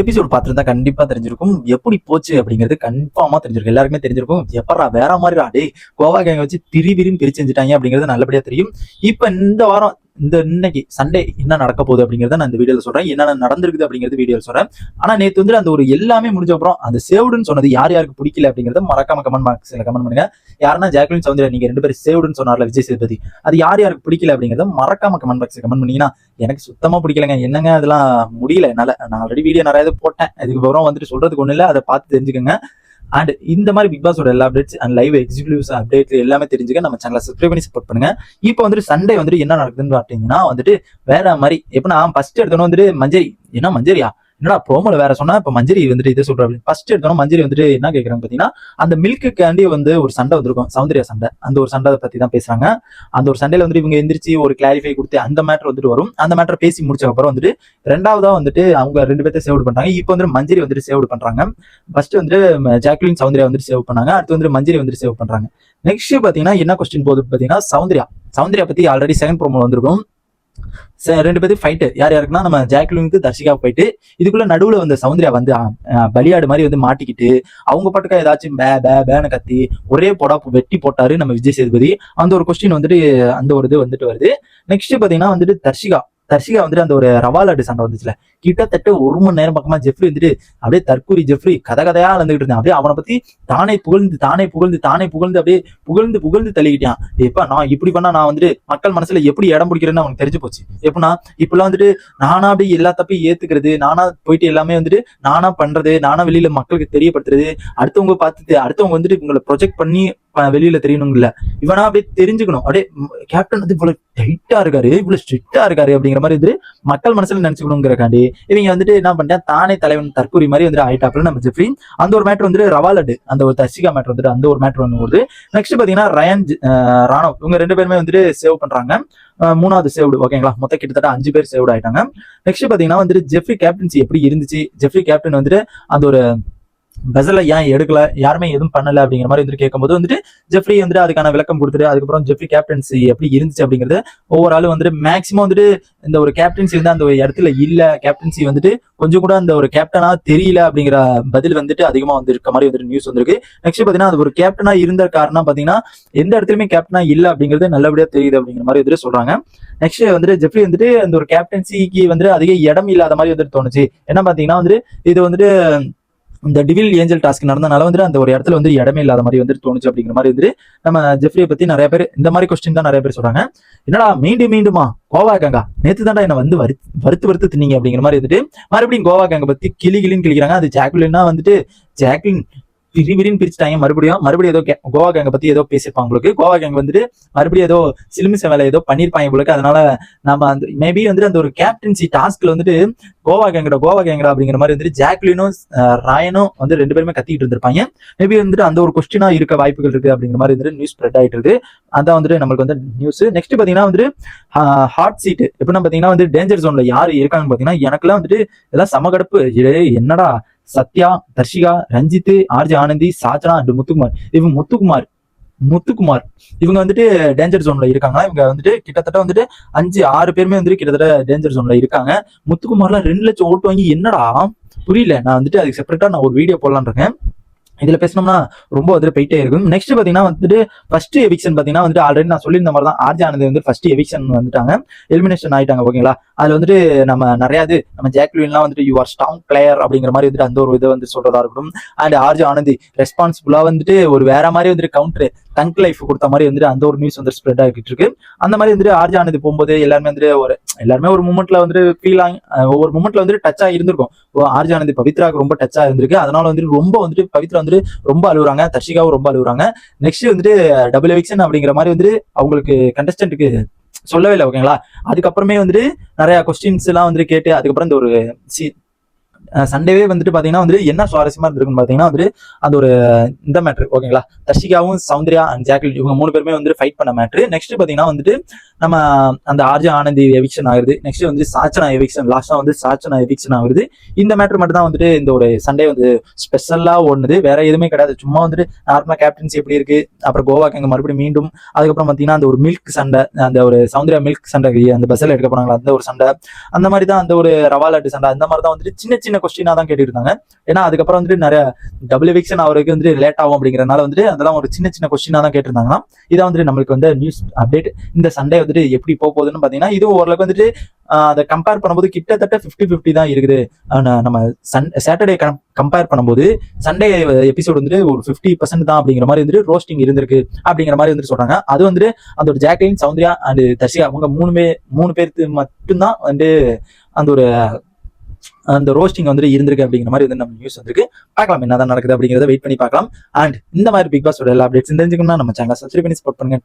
Episode பார்த்துருந்தா கண்டிப்பா தெரிஞ்சிருக்கும். எப்படி போச்சு அப்படிங்கிறது கன்ஃபார்மா தெரிஞ்சிருக்கும். எல்லாருக்குமே தெரிஞ்சிருக்கும். எப்படா வேற மாதிரிடா டேய் கோவா கேங்க வச்சு திரி விரின்னு பிரிச்சு செஞ்சுட்டாங்க அப்படிங்கிறது நல்லபடியா தெரியும். இப்ப இந்த வாரம் இந்த இன்னைக்கு சண்டே என்ன நடக்க போகுது அப்படிங்கறத நான் இந்த வீடியோல சொல்றேன். என்னென்ன நடந்திருக்குது அப்படிங்கிறது வீடியோல சொல்றேன். ஆனா நேத்து வந்து அந்த ஒரு எல்லாமே முடிஞ்ச அப்புறம் அந்த சேவ்டுன்னு சொன்னது யார் யாருக்கு பிடிக்கல அப்படிங்கறத மறக்காம கமெண்ட் பாக்ஸ்ல கமெண்ட் பண்ணுங்க. யாருன்னா ஜாக்லின் சௌந்தர்யா நீங்க ரெண்டு பேரும் சேவ்டுன்னு சொன்னார்ல விஜய் சேதுபதி அது யார் யாருக்கு பிடிக்கல அப்படிங்கறத மறக்காம கமெண்ட் பாக்ஸ்ல கமெண்ட் பண்ணீங்கன்னா எனக்கு சுத்தமா பிடிக்கலங்க. என்னங்க அதெல்லாம் முடியல. என்னால நான் ஆல்ரெடி வீடியோ நிறைய போட்டேன். இதுக்கு அப்புறம் வந்துட்டு சொல்றதுக்கு ஒண்ணு இல்ல. அதை பார்த்து தெரிஞ்சுக்கோங்க. அண்ட் இந்த மாதிரி பிக் பாஸோட எல்லா updates and live executives update எல்லாமே தெரிஞ்சுக்க நம்ம சேனலை சப்ஸ்கிரைப் பண்ணி சப்போர்ட் பண்ணுங்க. இப்போ வந்துட்டு சண்டே வந்துட்டு என்ன நடக்குதுன்னு பார்த்தீங்கன்னா வந்துட்டு வேற மாதிரி எப்படின்னா ஃபர்ஸ்ட் எடுத்தோன்னு வந்துட்டு மஞ்சரி. என்ன மஞ்சரியா? என்னடா ப்ரோமோல வேற சொன்னா இப்ப மஞ்சரி வந்துட்டு இதை சொல்ற அப்படின்னு ஃபர்ஸ்ட் எடுத்தோம் மஞ்சரி வந்துட்டு என்ன கேக்குறாங்க பாத்தீங்கன்னா அந்த மில்க்குக்காண்டி வந்து ஒரு சண்டை வந்திருக்கும். சௌந்தர்யா சண்டை. அந்த ஒரு சண்டை பத்தி தான் பேசுறாங்க. அந்த ஒரு சண்டையில வந்துட்டு இவங்க எந்திரிச்சு ஒரு கிளாரிஃபை கொடுத்து அந்த மேட்டர் வந்துட்டு வரும். அந்த மேட்டர் பேசி முடிச்ச அப்புறம் வந்துட்டு ரெண்டாவதா வந்துட்டு அவங்க ரெண்டு பேர்த்த சேவ் பண்றாங்க. இப்போ வந்து மஞ்சரி வந்துட்டு சேவ் பண்றாங்க. ஃபர்ஸ்ட் வந்துட்டு ஜாக்லின் சௌந்தர்யா வந்துட்டு சேவ் பண்ணாங்க. அடுத்து வந்து மஞ்சரி வந்துட்டு சேவ் பண்றாங்க. நெக்ஸ்ட் பாத்தீங்கன்னா என்ன கொஸ்டின் போகுது பாத்தீங்கன்னா சௌந்தர்யா. சௌந்தர்யா பத்தி ஆல்ரெடி செகண்ட் ப்ரோமோ வந்திருக்கும். ரெண்டு பேரும் ஃபைட்டு யார் யாருக்குன்னா நம்ம ஜாக்லினுக்கு தர்ஷிகா போயிட்டு இதுக்குள்ள நடுவுல வந்து சௌந்தர்யா வந்து பலியாடு மாதிரி வந்து மாட்டிக்கிட்டு அவங்க பாட்டுக்கா ஏதாச்சும் பே பே பேன்னு கத்தி ஒரே போடா வெட்டி போட்டாரு நம்ம விஜய் சேதுபதி. அந்த ஒரு கொஸ்டின் வந்துட்டு அந்த ஒரு இது வந்துட்டு வருது. நெக்ஸ்ட் பாத்தீங்கன்னா வந்துட்டு தர்ஷிகா. தர்ஷிகா வந்துட்டு அந்த ஒரு ரவாலாடு சண்டை வந்துச்சுல. கிட்டத்தட்ட ஒரு மணி நேரம் பக்கமா ஜெஃப்ரி வந்துட்டு அப்படியே தற்கூரி ஜெஃப்ரி கதை கதையா அலந்துகிட்டு இருந்தான் அப்படியே அவனை பத்தி தானே புகழ்ந்து தானே புகழ்ந்து தானே புகழ்ந்து அப்படியே புகழ்ந்து புகழ்ந்து தள்ளிக்கிட்டான். எப்ப நான் இப்படி பண்ணா நான் வந்துட்டு மக்கள் மனசுல எப்படி இடம் பிடிக்கிறேன்னு அவனுக்கு தெரிஞ்சு போச்சு. எப்படின்னா இப்பெல்லாம் வந்துட்டு நானா அப்படியே எல்லா தப்பையும் ஏத்துக்கிறது நானா போயிட்டு எல்லாமே வந்துட்டு நானா பண்றது நானா வெளியில மக்களுக்கு தெரியப்படுத்துறது அடுத்தவங்க பார்த்துட்டு அடுத்தவங்க வந்துட்டு உங்களை ப்ரொஜெக்ட் பண்ணி வெளியில தெரியணும் இல்ல இவனா அப்படியே தெரிஞ்சுக்கணும். அப்படியே கேப்டன் வந்து இவ்வளவு டைட்டா இருக்காரு. இவ்வளவு ஸ்ட்ரிக்டா இருக்காரு அப்படிங்கிற மாதிரி வந்து மக்கள் மனசுல நினைச்சுக்கணுங்கிறக்காண்டி இவங்க வந்துட்டு என்ன பண்ணிட்டேன் தானே தலைவன் தற்கூரி மாதிரி வந்துட்டு ஆயிட்டாப்ல நம்ம ஜெஃப்ரி. அந்த ஒரு மேட்ரு வந்துட்டு ரவாலடு அந்த ஒரு தர்சிகா மேட்ரு வந்துட்டு அந்த ஒரு மேட்ரு வந்து வருது நெக்ஸ்ட் பாத்தீங்கன்னா ரயன் ஜி- ராணவ். இவங்க ரெண்டு பேருமே வந்துட்டு சேவ் பண்றாங்க. மூணாவது சேவ்டு ஓகேங்களா மொத்தம் கிட்டத்தட்ட அஞ்சு பேர் சேவ்டு ஆயிட்டாங்க. நெக்ஸ்ட் பாத்தீங்கன்னா வந்துட்டு ஜெஃப்ரி கேப்டன்சி எப்படி இருந்துச்சு? ஜெஃப்ரி கேப்டன் வந்துட்டு அந்த ஒரு பெசலை ஏன் எடுக்கல? யாருமே எதுவும் பண்ணல அப்படிங்கிற மாதிரி வந்துட்டு கேட்கும்போது வந்துட்டு ஜெஃப்ரி வந்துட்டு அதுக்கான விளக்கம் கொடுத்துட்டு அதுக்கப்புறம் ஜெஃப்ரி கேப்டன்சி எப்படி இருந்துச்சு அப்படிங்கிறது ஒவ்வொரு ஆளும் வந்துட்டு மேக்சிமம் வந்துட்டு இந்த ஒரு கேப்டன்சி வந்து அந்த ஒரு இடத்துல இல்ல. கேப்டன்சி வந்துட்டு கொஞ்சம் கூட அந்த ஒரு கேப்டனா தெரியல அப்படிங்கிற பதில் வந்துட்டு அதிகமா வந்துருக்க மாதிரி வந்துட்டு நியூஸ் வந்திருக்கு. நெக்ஸ்ட் பாத்தீங்கன்னா அது ஒரு கேப்டனா இருந்த காரணம் பாத்தீங்கன்னா எந்த இடத்துலயுமே கேப்டனா இல்ல அப்படிங்கிறது நல்லபடியா தெரியுது அப்படிங்கிற மாதிரி வந்துட்டு சொல்றாங்க. நெக்ஸ்ட் வந்துட்டு ஜெஃப்ரி வந்துட்டு அந்த ஒரு கேப்டன்சிக்கு வந்துட்டு அதிக இடம் இல்லாத மாதிரி வந்துட்டு தோணுச்சு. என்ன பாத்தீங்கன்னா வந்துட்டு இது வந்துட்டு இந்த டிவில் ஏஞ்சல் டாஸ்க் நடந்தனால வந்து அந்த ஒரு இடத்துல வந்து இடமே இல்லாத மாதிரி வந்துட்டு தோணுச்சு அப்படிங்கிற மாதிரி வந்து நம்ம ஜெஃப்ரியை பத்தி நிறைய பேர் இந்த மாதிரி கொஸ்டின் தான் நிறைய பேர் சொல்றாங்க. என்னடா மீண்டும் மீண்டுமா? கோவா கேங்கா? நேத்து தாண்டா என்ன வந்து வறு- வறுத்து வறுத்து தின்னீங்க அப்படிங்கிற மாதிரி வந்துட்டு மறுபடியும் கோவா கேங்க பத்தி கிளி கிளின்னு கிளிக்கிறாங்க அது ஜாக்லின்னா வந்துட்டு ஜாக்லின் விரிவிரின்னு பிரிச்சுட்டாங்க மறுபடியும் மறுபடியும் ஏதோ கோவா கேங்க பத்தி ஏதோ பேசியிருப்பாங்க உங்களுக்கு. கோவா கேங் வந்துட்டு மறுபடியும் ஏதோ சிலுமிச வேலை ஏதோ பண்ணியிருப்பாங்க உங்களுக்கு அதனால நம்ம அந்த மேபி வந்துட்டு அந்த ஒரு கேப்டன்சி டாஸ்க்ல வந்துட்டு கோவா கேங்கடா கோவா கேங்கடா அப்படிங்கிற மாதிரி வந்துட்டு ஜாக்லினும் ராயனும் வந்து ரெண்டு பேருமே கத்திட்டு இருந்திருப்பாங்க. மேபி வந்துட்டு அந்த ஒரு கொஸ்டினா இருக்க வாய்ப்புகள் இருக்கு அப்படிங்கிற மாதிரி வந்துட்டு நியூஸ் ஸ்ப்ரெட் ஆயிட்டு இருக்கு. அதான் வந்துட்டு நம்மளுக்கு வந்து நியூஸ் நெக்ஸ்ட் பாத்தீங்கன்னா வந்துட்டு ஹாட் சீட் எப்படின்னா பாத்தீங்கன்னா வந்து டேஞ்சர் ஜோன்ல யாரு இருக்காங்கன்னு பாத்தீங்கன்னா எனக்குலாம் வந்துட்டு இதெல்லாம் சமகடப்பு. என்னடா? Sathya Dharshika Ranjith RJ Ananthi Sachana and Muthukumar. இவங்க முத்துக்குமார் முத்துக்குமார். இவங்க வந்துட்டு டேஞ்சர் ஜோன்ல இருக்காங்க. இவங்க வந்துட்டு கிட்டத்தட்ட வந்துட்டு அஞ்சு ஆறு பேருமே வந்துட்டு கிட்டத்தட்ட டேஞ்சர் ஜோன்ல இருக்காங்க. முத்துக்குமார்லாம் ரெண்டு லட்சம் ஓட்டு வாங்கி என்னடா? புரியல. நான் வந்துட்டு அதுக்கு செப்பரேட்டா நான் ஒரு வீடியோ போடலான் இருக்கேன். இதுல பேசணும்னா ரொம்ப வந்துட்டு போயிட்டே இருக்கும். நெக்ஸ்ட் பாத்தீங்கன்னா வந்துட்டு ஃபர்ஸ்ட் எவிக்ஷன் பாத்தீங்கன்னா வந்துட்டு ஆல்ரெடி நான் சொல்லியிருந்த மாதிரி தான் ஆர்ஜி ஆனந்த் வந்து ஃபர்ஸ்ட் எவிக்ஷன் வந்துட்டாங்க. எலிமினேஷன் ஆயிட்டாங்க ஓகேங்களா? அதுல வந்துட்டு நம்ம நிறைய இது நம்ம ஜாக்லின்லாம் வந்துட்டு யூ ஆர் ஸ்ட்ராங் பிளேயர் அப்படிங்கிற மாதிரி வந்துட்டு அந்த ஒரு இதை வந்து சொல்றதா இருக்கட்டும். அண்ட் ஆர்ஜி ஆனந்தி ரெஸ்பான்சிபிளா வந்துட்டு ஒரு வேற மாதிரி வந்துட்டு கவுண்டர் தங்க் லைஃப் கொடுத்த மாதிரி வந்துட்டு அந்த ஒரு நியூஸ் வந்து ஸ்ப்ரெட் ஆகிட்டு இருக்கு. அந்த மாதிரி வந்துட்டு ஆர்ஜி ஆனந்தி போகும்போது எல்லாருமே வந்துட்டு ஒரு எல்லாருமே ஒரு மூமெண்ட்ல வந்துட்டு ஃபீல் ஆகி ஒவ்வொரு மூமெண்ட்ல வந்துட்டு டச்சா இருந்திருக்கும். ஓ, ஆர்ஜி பவித்ராக்கு ரொம்ப டச்சா இருந்திருக்கு. அதனால வந்துட்டு ரொம்ப வந்துட்டு பவித்ரா வந்துட்டு ரொம்ப அழுகுறாங்க தர்ஷிகாவும் ரொம்ப அழுகுறாங்க நெக்ஸ்ட் வந்துட்டு டபுள் எவிக்ஷன் அப்படிங்கிற மாதிரி வந்துட்டு அவங்களுக்கு கண்டஸ்டன்ட்டுக்கு சொல்லவே இல்லை ஓகேங்களா அதுக்கப்புறமே வந்துட்டு நிறைய கொஸ்டின்ஸ் எல்லாம் வந்துட்டு கேட்டு அதுக்கப்புறம் இந்த ஒரு சி சண்டேவே வந்துட்டு பாத்தீங்கன்னா வந்துட்டு என்ன சுவாரஸ்யமா இருந்திருக்குன்னு பாத்தீங்கன்னா வந்துட்டு அந்த ஒரு இந்த மேட்ரு ஓகேங்களா தர்ஷிகாவும் சௌந்தர்யா அண்ட் ஜாக்லின் இவங்க மூணு பேருமே வந்துட்டு ஃபைட் பண்ண மேட்ரு நெக்ஸ்ட் பாத்தீங்கன்னா வந்துட்டு நம்ம அந்த ஆர்ஜே ஆனந்தி எவிக்ஷன் ஆகுது. நெக்ஸ்ட் வந்து சாச்சனா எவிக்ஷன் லாஸ்டா வந்து சாச்சனா எவிக்ஷன் ஆகுது. இந்த மேட்ரு மட்டும் தான் வந்துட்டு இந்த ஒரு சண்டே வந்து ஸ்பெஷலா ஒண்ணுது வேற எதுவுமே கிடையாது. சும்மா வந்துட்டு நார்மலா கேப்டன்சி எப்படி இருக்கு? அப்புறம் கோவாக்கு அங்க மறுபடியும் மீண்டும் அதுக்கப்புறம் பாத்தீங்கன்னா அந்த ஒரு மில்க் சண்டை அந்த ஒரு சௌந்தர்யா மில்க் சண்டை அந்த பஸ்ஸில் எடுக்க போனாங்களா? அந்த ஒரு சண்டை. அந்த மாதிரி தான் அந்த ஒரு ரவாலாட்டு சண்டை. அந்த மாதிரி தான் வந்துட்டு சின்ன சின்ன கொஸ்டினா தான் கேட்டுட்டு இருந்தாங்க. ஏன்னா அதுக்கப்புறம் வந்துட்டு நிறைய டபுள் எவிக்ஷன் அவருக்கு வந்து லேட் ஆகும் அப்படிங்கிறனால வந்துட்டு அதெல்லாம் ஒரு சின்ன சின்ன கொஸ்டினா தான் கேட்டிருந்தாங்கன்னா இதான் வந்துட்டு நம்மளுக்கு வந்து நியூஸ் அப்டேட் இந்த சண்டே வந்துட்டு எப்படி போக போகுதுன்னு பாத்தீங்கன்னா இதுவும் ஓரளவுக்கு வந்துட்டு அதை கம்பேர் பண்ணும்போது கிட்டத்தட்ட 50 50 தான் இருக்குது. நம்ம சன் சாட்டர்டே கம்பேர் பண்ணும்போது சண்டே எபிசோடு வந்துட்டு ஒரு 50% பர்சன்ட் தான் அப்படிங்கிற மாதிரி வந்துட்டு ரோஸ்டிங் இருந்திருக்கு அப்படிங்கிற மாதிரி வந்துட்டு சொல்றாங்க. அது வந்துட்டு அந்த ஒரு ஜாக்லின் சௌந்தர்யா அண்ட் தர்ஷிகா அவங்க மூணு பேர் மூணு பேருக்கு மட்டும்தான் வந்து அந்த ஒரு அந்த ரோஸ்டிங் வந்துட்டு இருந்திருக்கு அப்படிங்கிற மாதிரி வந்து நம்ம நியூஸ் வந்திருக்கு. பார்க்கலாம் என்னதான் நடக்குது அப்படிங்கிறத வெயிட் பண்ணி பார்க்கலாம். அண்ட் இந்த மாதிரி பிக் பாஸோட எல்லா அப்டேட்ஸ் தெரிஞ்சுக்கணும்னா நம்ம சேனல் சப்ஸ்கிரைப் பண்ணி சப்போர்ட் பண்ணுங்க.